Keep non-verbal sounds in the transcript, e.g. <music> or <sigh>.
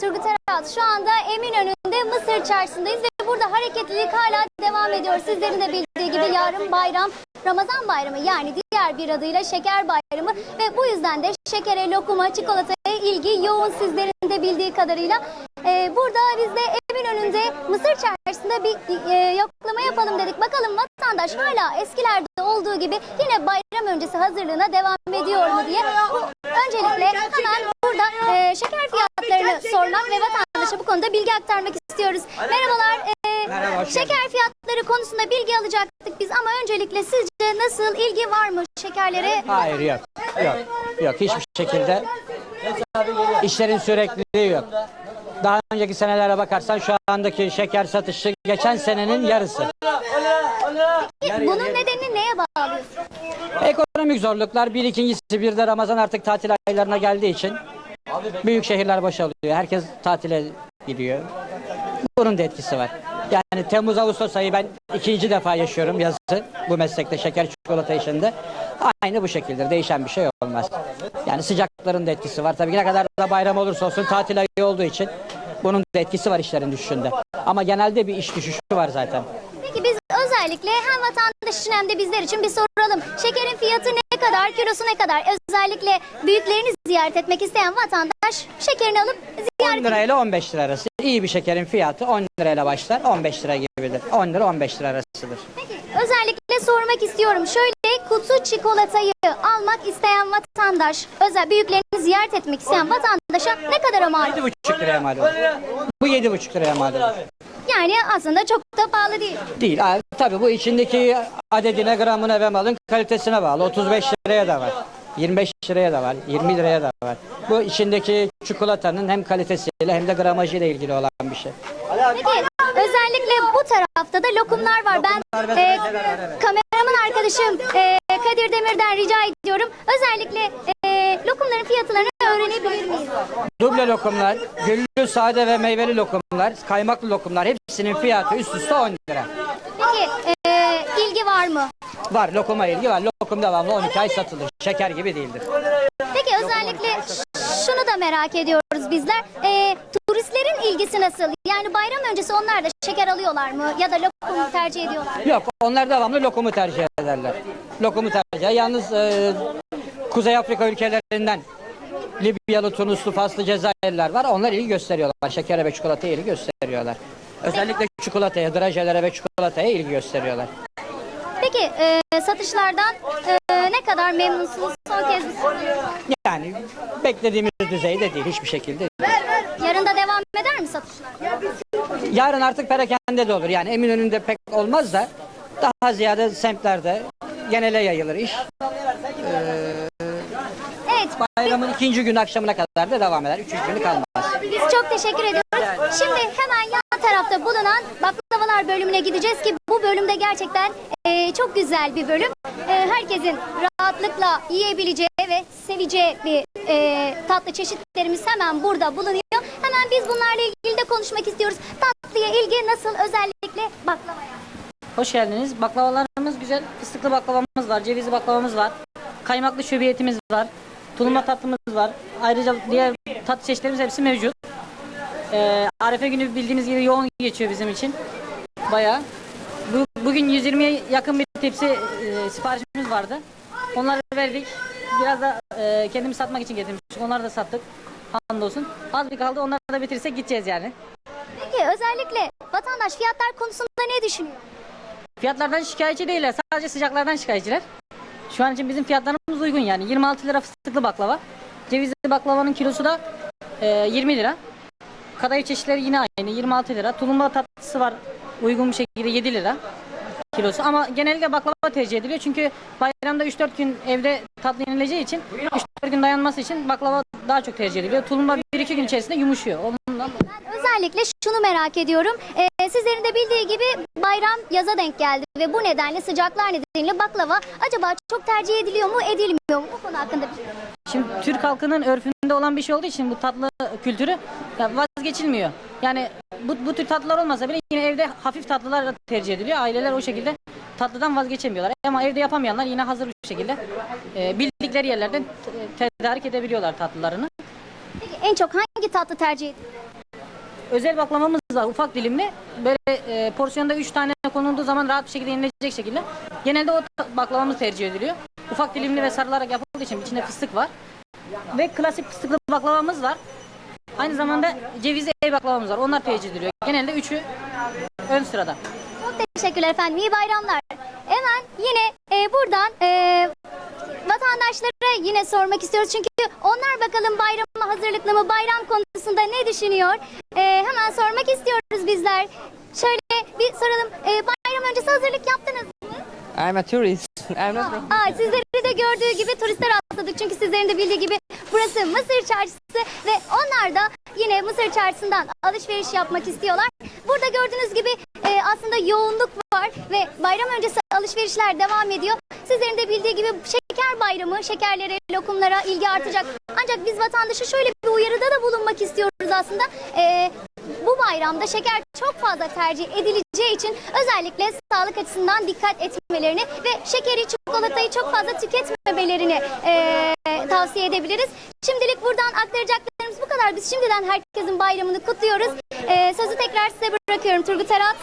Turgut Erat. Şu anda Eminönü'nde Mısır Çarşısı'ndayız ve burada hareketlilik hala devam ediyor. Sizlerin de bildiği gibi yarın bayram, Ramazan bayramı yani diğer bir adıyla şeker bayramı ve bu yüzden de şekere, lokuma, çikolataya ilgi yoğun sizlerin de bildiği kadarıyla. Ee, burada biz de Eminönü'nde Mısır Çarşısı'nda bir e, yoklama yapalım dedik. Bakalım vatandaş hala eskilerde olduğu gibi yine bayram öncesi hazırlığına devam ediyor mu diye. Bu, öncelikle hemen burada e, şeker fiyatlarını sormak ve vatandaşa bu konuda bilgi aktarmak istiyoruz. Merhabalar. e, Merhaba, şeker fiyatları konusunda bilgi alacaktık biz ama öncelikle sizce nasıl ilgi var mı şekerlere? Hayır yok. Yok. Yok hiçbir şekilde işlerin sürekliliği yok. Daha önceki senelere bakarsan şu andaki şeker satışı geçen senenin yarısı. Bunun nedenini neye bağlıyorsun? Ekonomik zorluklar bir ikincisi bir de Ramazan artık tatil aylarına geldiği için büyük şehirler boşalıyor. Herkes tatile gidiyor. Bunun da etkisi var. Yani Temmuz Ağustos ayı ben ikinci defa yaşıyorum yazı bu meslekte şeker çikolata işinde. Aynı bu şekilde değişen bir şey olmaz. Yani sıcakların da etkisi var. Tabii ne kadar da bayram olursa olsun tatil ayı olduğu için bunun da etkisi var işlerin düşüşünde. Ama genelde bir iş düşüşü var zaten. Peki biz özellikle hem vatandaş için hem de bizler için bir soralım. Şekerin fiyatı ne kadar, kilosu ne kadar? Özellikle büyüklerini ziyaret etmek isteyen vatandaş şekerini alıp 10 ziyaret lirayla 15 lira arası. İyi bir şekerin fiyatı 10 lirayla başlar. 15 lira gibidir. 10 lira 15 lira arasıdır. Peki özellikle sormak istiyorum. Şöyle kutu çikolatayı almak isteyen vatandaş, özel büyüklerini ziyaret etmek isteyen vatandaşa ne kadar mal? 7,5 liraya mal olur. Bu 7,5 liraya mal olur. Yani aslında çok da pahalı değil. Değil. Abi, tabii bu içindeki adedine, gramına ve malın kalitesine bağlı. 35 liraya da var. 25 liraya da var. 20 liraya da var. Bu içindeki çikolatanın hem kalitesiyle hem de gramajıyla ilgili olan bir şey. Peki özellikle bu tarafta da lokumlar var. Ben Lokumlar e, kameraman arkadaşım e, Kadir Demir'den rica ediyorum. Özellikle e, lokumların fiyatlarını öğrenebilir miyiz? Duble lokumlar, güllü, sade ve meyveli lokumlar, kaymaklı lokumlar hepsinin fiyatı üst üste 10 lira. Peki e, ilgi var mı? Var lokuma ilgi var. Lokum devamlı 12 ay satılır. Şeker gibi değildir. Peki özellikle şunu da merak ediyoruz bizler. E, turistlerin ilgisi nasıl? Yani bayram öncesi onlar da şeker alıyorlar mı? Ya da lokum tercih ediyorlar mı? Yok onlar devamlı lokumu tercih ederler. Lokumu tercih. Yalnız e, Kuzey Afrika ülkelerinden Libyalı, Tunuslu, Faslı, Cezayirler var. Onlar ilgi gösteriyorlar. Şekere ve çikolataya ilgi gösteriyorlar. Özellikle çikolataya, drajelere ve çikolataya ilgi gösteriyorlar. Peki e, satışlardan e, ne kadar memnunsunuz? Son kez bir. Yani beklediğimiz düzeyde değil hiçbir şekilde. Yarın da devam eder mi satışlar? Yarın artık perakende de olur. Yani Eminönü'nde pek olmaz da daha ziyade semtlerde genele yayılır iş. Evet, Bayramın ikinci gün akşamına kadar da devam eder. Üçüncü günü kalmaz. biz çok teşekkür ediyoruz. Şimdi hemen yan tarafta bulunan baklavalar bölümüne gideceğiz ki bu bölümde gerçekten e, çok güzel bir bölüm. E, herkesin rahatlıkla yiyebileceği ve seveceği bir e, tatlı çeşitlerimiz hemen burada bulunuyor. Hemen biz bunlarla ilgili de konuşmak istiyoruz. Tatlıya ilgi nasıl özellikle baklavaya? Hoş geldiniz. Baklavalarımız güzel. Fıstıklı baklavamız var, cevizli baklavamız var. Kaymaklı şöbiyetimiz var. Tulumba tatlımız var. Ayrıca diğer tatlı çeşitlerimiz hepsi mevcut. Ee, Arefe günü bildiğiniz gibi yoğun geçiyor bizim için. Bayağı. Bu, bugün 120'ye yakın bir tepsi e, siparişimiz vardı. Onları verdik. Biraz da e, kendimiz satmak için getirmiştik. Onları da sattık. Hamdolsun. Az bir kaldı. Onları da bitirirsek gideceğiz yani. Peki özellikle vatandaş fiyatlar konusunda ne düşünüyor? Fiyatlardan şikayetçi değiller. Sadece sıcaklardan şikayetçiler. Şu an için bizim fiyatlarımız uygun yani. 26 lira fıstıklı baklava. Cevizli baklavanın kilosu da e, 20 lira. Kadayıf çeşitleri yine aynı 26 lira. Tulumba tatlısı var uygun bir şekilde 7 lira kilosu. Ama genellikle baklava tercih ediliyor. Çünkü bayramda 3-4 gün evde tatlı yenileceği için 3-4 gün dayanması için baklava daha çok tercih ediliyor. Tulumba 1-2 gün içerisinde yumuşuyor. Ondan Ben özellikle şunu merak ediyorum. Ee, sizlerin de bildiği gibi bayram yaza denk geldi ve bu nedenle sıcaklar nedeniyle baklava acaba çok tercih ediliyor mu edilmiyor mu? Bu konu hakkında bir Şimdi Türk halkının örfünde olan bir şey olduğu için bu tatlı kültürü vazgeçilmiyor. Yani bu, bu tür tatlılar olmasa bile yine evde hafif tatlılar tercih ediliyor. Aileler o şekilde tatlıdan vazgeçemiyorlar. Ama evde yapamayanlar yine hazır bir şekilde e, bildikleri yerlerden te- tedarik edebiliyorlar tatlılarını. Peki en çok hangi tatlı tercih ediliyor? Özel baklavamız var ufak dilimli. Böyle e, porsiyonda 3 tane konulduğu zaman rahat bir şekilde yenilecek şekilde. Genelde o baklavamız tercih ediliyor. Ufak dilimli ve sarılarak yapıldığı için içinde fıstık var. Ve klasik fıstıklı baklavamız var. Aynı zamanda cevizli ev baklavamız var. Onlar tercih ediliyor. Genelde üçü ön sırada. Çok teşekkürler efendim. İyi bayramlar. Hemen yine e, buradan e, vatandaşlara yine sormak istiyoruz. Çünkü onlar bakalım bayrama hazırlıklı mı, bayram konusunda ne düşünüyor? E, hemen sormak istiyoruz bizler. Şöyle bir soralım. E, bayram öncesi hazırlık yaptınız mı? I'm a tourist. <laughs> I'm not Aa, sizleri de gördüğü gibi turistler rastladık. Çünkü sizlerin de bildiği gibi burası Mısır Çarşısı ve onlar da yine Mısır Çarşısı'ndan alışveriş yapmak istiyorlar. Burada gördüğünüz gibi e, aslında yoğunluk var ve bayram öncesi alışverişler devam ediyor. Sizlerin de bildiği gibi şeker bayramı, şekerlere, lokumlara ilgi artacak. Ancak biz vatandaşa şöyle bir uyarıda da bulunmak istiyoruz aslında. E, bu bayramda şeker çok fazla tercih edileceği için özellikle sağlık açısından dikkat etmelerini ve şekeri, çikolatayı çok fazla tüketmemelerini eee, tavsiye edebiliriz. Şimdilik buradan aktaracaklarımız bu kadar. Biz şimdiden herkesin bayramını kutluyoruz. Eee, sözü tekrar size bırakıyorum Turgut Erat.